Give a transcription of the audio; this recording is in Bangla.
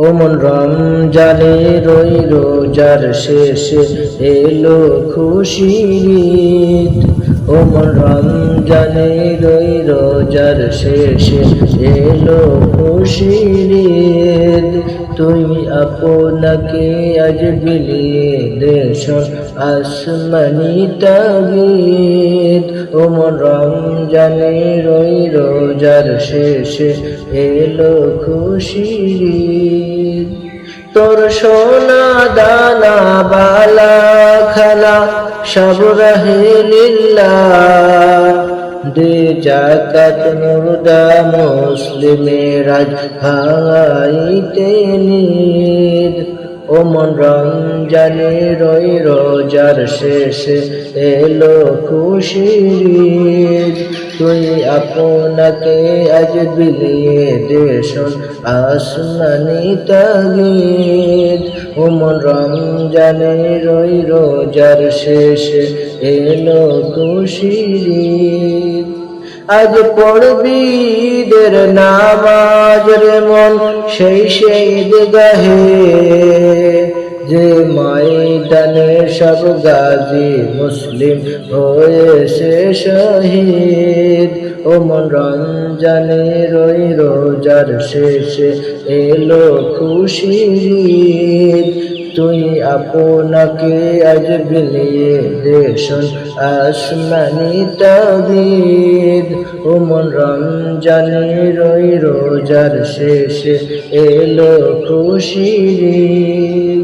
ওমন রমজানে রই রোজার শেষে এলো ঈদ। ওমন রমজানে রই রোজার শেষে এলো খুশির তুই আপনাকে আজ বিলিয়ে দেশ আসমানি তাগিদ ওমন রমজানে রই রোজার শেষে এলো ঈদ। তোর সোনা দানা বালা খালা সব রহে লিল্লা দে জাকাত মুর্দা মুসলিমের আজ ভাঙাইতে নিদ। ও মন রমজানে রই রোজার শেষে এলো খুশির তুই আপনাকে আজ বিলিয়ে দেশন আসমানি তাগিদ। ও মন রমজানে রই রোজার শেষে এলো খুশির আজ পড়বি দের নামাজ রে মন, সেই সেই গাহে যে ময়দানে সব গাজী মুসলিম হয়েছে শহীদ। ও মন রমজানে রই রোজার শেষে এলো খুশির তুই আপনাকে আজ বিলিয়ে দেশন আসমানি তাবিদ ও মন রমজানে রই রোজার শেষে এলো খুশির।